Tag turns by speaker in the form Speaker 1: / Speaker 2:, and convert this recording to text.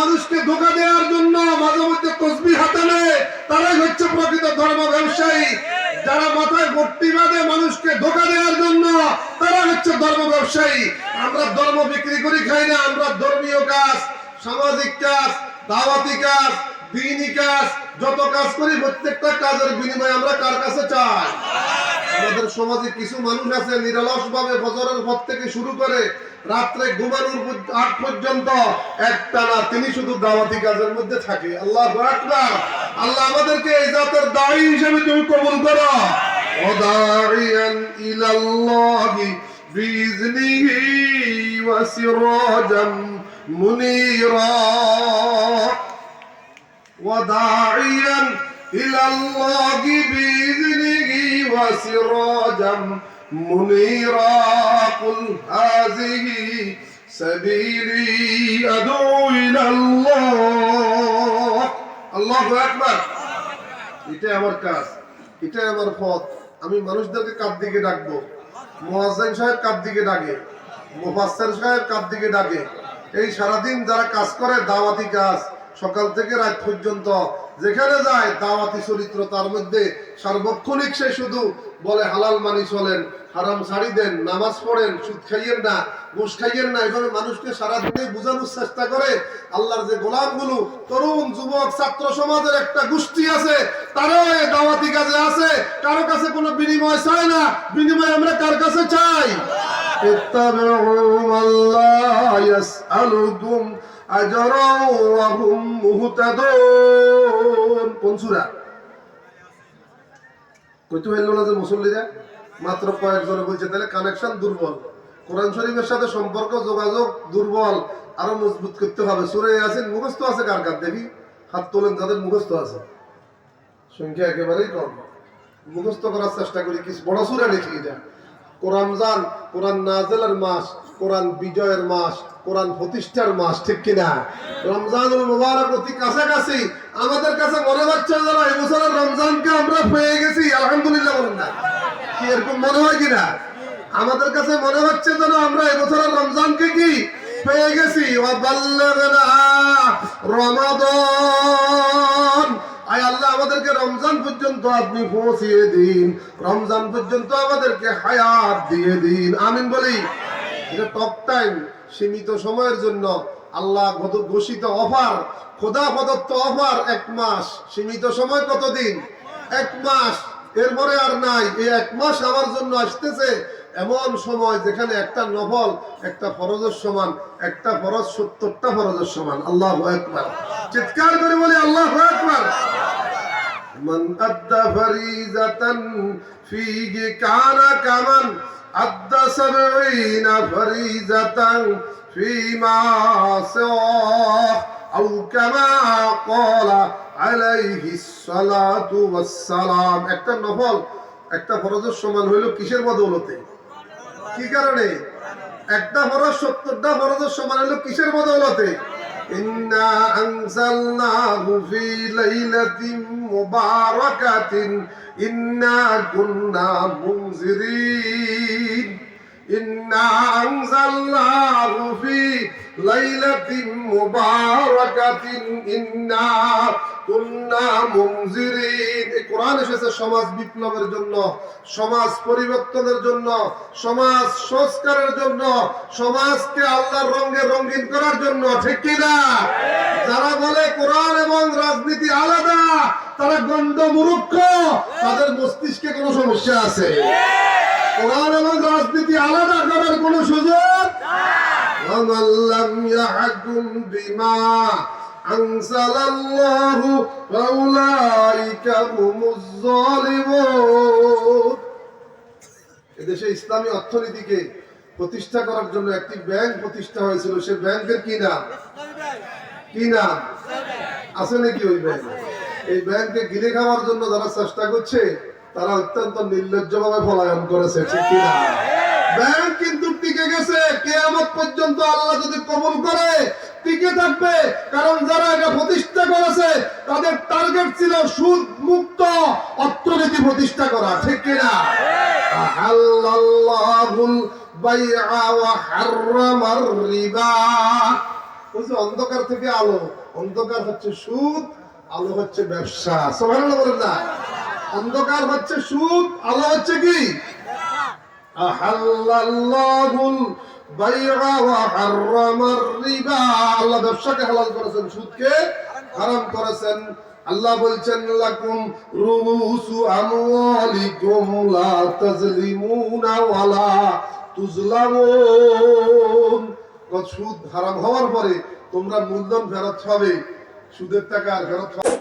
Speaker 1: মানুষকে ধোকা দেওয়ার জন্য মাঝে মধ্যে তসবি হাতে নেয়, তারাই হচ্ছে প্রকৃত ধর্ম ব্যবসায়ী। যারা মাথায় ভর্তি বাঁধে মানুষকে ধোকা দেওয়ার জন্য, তারা হচ্ছে ধর্ম ব্যবসায়ী। আমরা ধর্ম বিক্রি করি, খাই না, আমরা ধর্মীয় কাজ, সামাজিক কাজ, দাওয়াতি কাজ দিনী কাজ, যত কাজ করি প্রত্যেকটা কাজের বিনিময়ে আমরা কার কাছে চাই? আমাদের সমাজে কিছু মানুষ আছে নিরলস ভাবে ফজরের পর থেকে শুরু করে রাত্রে ঘুমানোর আট পর্যন্ত একটা না তিনি শুধু দাওয়াতি কাজের মধ্যে থাকে। আল্লাহ আকবার। আল্লাহ আমাদেরকে এই জাতের দাড়ি হিসেবে তুমি কবুল করো। ওদারিয়ান ইলাল্লাহি বিজনিহি ওয়া সিরাজাম মুনিরা। ওদারিয়ান ইলাল্লাহি বিজনিহি ওয়া সিরাজাম মুনিরা منيرا قل هذه سبيلي أدعو إلى الله الله أكبر এটাই আমার কাজ এটাই আমার পথ আমি মানুষদেরকে কার দিকে ডাকবো মোয়াজ্জেন সাহেব কার দিকে ডাকে মুফাসসির সাহেব কার দিকে ডাকে এই সারাদিন যারা কাজ করে দাওয়াতি কাজ সকাল থেকে রাত পর্যন্ত যেখানে যায় দাওয়াতি চরিত্র তার মধ্যে সার্বক্ষণিক সে শুধু বলে, হালাল মানি চলেন, হারাম ছাড়ি দেন, নামাজ পড়েন, সুদ খাইয়েন না, ঘুষ খাইয়েন না, এভাবে মানুষকে সারাদিনে বোঝানোর চেষ্টা করে। আল্লাহর যে গোলামগুলো, তরুণ, যুবক, ছাত্র সমাজের একটা গোষ্ঠী আছে তারাও দাওয়াতি কাজে আছে। কারও কাছে কোনো বিনিময় চায় না। বিনিময় আমরা কার কাছে চাই? اتبعوا من لا يسألكم أجرا وهم مهتدون কোন সূরা কইতে হইল না যে মুসল্লিরা মাত্র কয়েকজনে বলছে তাহলে কানেকশন দুর্বল কোরআন শরীফের সাথে সম্পর্ক যোগাযোগ দুর্বল আরো মজবুত করতে হবে সুরে আছেন মুখস্থ আছে কার কার দেখি হাত তোলেন যাদের মুখস্থ আছে সংখ্যা একেবারেই কম মুখস্থ করার চেষ্টা করি কিছু বড় সুরে লিখি এটা কোরআন জান, কোরআন নাজেলের মাস, কোরআন বিজয়ের মাস, কোরআন প্রতিষ্ঠার মাস, ঠিক কিনা? রমজানুল মুবারক অতি কাছাকাছি। আমাদের কাছে মনে হচ্ছে যেন এই বছরের রমজানকে আমরা পেয়ে গেছি, আলহামদুলিল্লাহ বলেন না। কি এরকম মনে হয় কিনা আমাদের কাছে মনে হচ্ছে যেন আমরা এই বছরের রমজানকে কি? পেয়ে গেছি। আল্লাহ আমাদেরকে রমজান পর্যন্ত আপনি পৌঁছিয়ে দিন। রমজান পর্যন্ত আমাদেরকে হায়াত দিয়ে দিন। আমিন বলি। এটা টক টাইম সীমিত সময়ের জন্য আল্লাহ ঘোষিত অফার খোদা প্রদত্ত অফার এক মাস। সীমিত সময় কতদিন এক মাস। এরপরে আর নাই। এই এক মাস আমার জন্য আসতেছে এমন সময় যেখানে একটা নফল, একটা ফরজের সমান, একটা ফরজ সত্তরটা ফরজের সমান। আল্লাহ একবার চিৎকার করে বলি, আল্লাহ একবার من أدى فريزة فيه كان كمن أدى سبعين فريزة فيما سواه أو كما قال عليه الصلاة والسلام একটা নফল একটা ফরজের সমান হইল কিসের বদৌলতে কি কারণে একটা ফরজ সত্তরটা ফরজের সমান হইল কিসের বদৌলতে ইন্না আনজালনাহু ফি লাইলাতিন মুবারাকাতিন ইন্না কুন্না মুনজিরিন ইন্না আনজালনাহু ফি লাইলাতিন মুবারাকাতিন ইন্না কুন্না মুনজিরিন। এই কোরআন এসেছে সমাজ বিপ্লবের জন্য, সমাজ পরিবর্তনের জন্য, সমাজ সংস্কারের জন্য, সমাজকে আল্লাহর রঙে রঙিন করার জন্য, ঠিক কি না? যারা বলে কোরআন এবং রাজনীতি আলাদা, তারা গন্ড মূর্খ, তাদের মস্তিষ্কে কোনো সমস্যা আছে। কোরআন এবং রাজনীতি আলাদা করার কোনো সুযোগ ومن لم يحكم بما أنزل الله فأولئك هم الظالمون এদেশে ইসলামী অর্থনীতিকে প্রতিষ্ঠা করার জন্য একটি ব্যাংক প্রতিষ্ঠা হয়েছিল সে ব্যাংকের কি নাম কি নাম আছে নাকি ওই ব্যাংক এই ব্যাংকে গিলে খাওয়ার জন্য যারা চেষ্টা করছে তারা অত্যন্ত নির্লজ্জভাবে পলায়ন করেছে ঠিক কি না ব্যাংক কিন্তু টিকে গেছে, কেয়ামত পর্যন্ত আল্লাহ যদি কবুল করে, টিকে থাকবে। কারণ যারা এটা প্রতিষ্ঠা করেছে, তাদের টার্গেট ছিল সুদ মুক্ত অর্থনীতি প্রতিষ্ঠা করা, ঠিক কিনা? অন্ধকার থেকে আলো, অন্ধকার হচ্ছে সুদ, আলো হচ্ছে ব্যবসা। সবাই বলেন না। অন্ধকার হচ্ছে সুদ, আলো হচ্ছে কি আহাল্লাল্লাহুল বাইআ ওয়া হাররামার রিবা আল্লাহ ব্যবসাকে হালাল করেছেন, সুদকে হারাম করেছেন। আল্লাহ বলছেন সুদ হারাম হওয়ার পরে তোমরা মূলধন ফেরত হবে সুদের টাকা আর ফেরত হবে